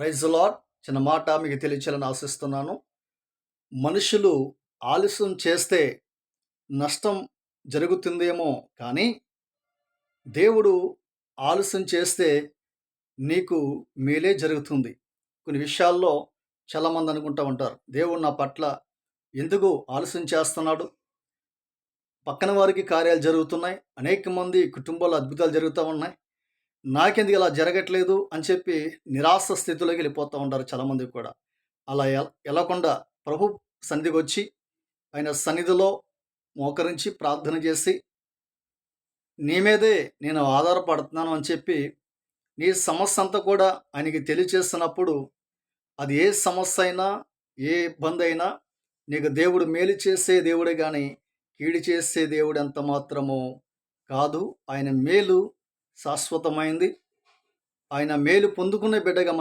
Praise lord చిన్న మాట మీకు తెలియచేయాలని ఆశిస్తున్నాను. మనుషులు ఆలస్యం చేస్తే నష్టం జరుగుతుందేమో కానీ దేవుడు ఆలస్యం చేస్తే నీకు మేలే జరుగుతుంది. కొన్ని విషయాల్లో చాలామంది అనుకుంటూ ఉంటారు. దేవుడు నా పట్ల ఎందుకు ఆలస్యం చేస్తున్నాడు? పక్కన వారికి కార్యాలు జరుగుతున్నాయి. అనేక మంది కుటుంబాల్లో అద్భుతాలు జరుగుతూ ఉన్నాయి. నాకెందుకు ఇలా జరగట్లేదు అని చెప్పి నిరాశ స్థితిలోకి వెళ్ళిపోతూ ఉంటారు చాలామంది కూడా. అలా వెళ్ళకుండా ప్రభు సన్నిధికి వచ్చి ఆయన సన్నిధిలో మోకరించి ప్రార్థన చేసి నీ మీదే నేను ఆధారపడుతున్నాను అని చెప్పి నీ సమస్య అంతా కూడా ఆయనకి తెలియచేస్తున్నప్పుడు అది ఏ సమస్య అయినా ఏ ఇబ్బంది అయినా నీకు దేవుడు మేలు చేసే దేవుడే కానీ కీడు చేసే దేవుడు ఎంత మాత్రమో కాదు. ఆయన మేలు శాశ్వతమైంది. ఆయన మేలు పొందుకునే బిడ్డగా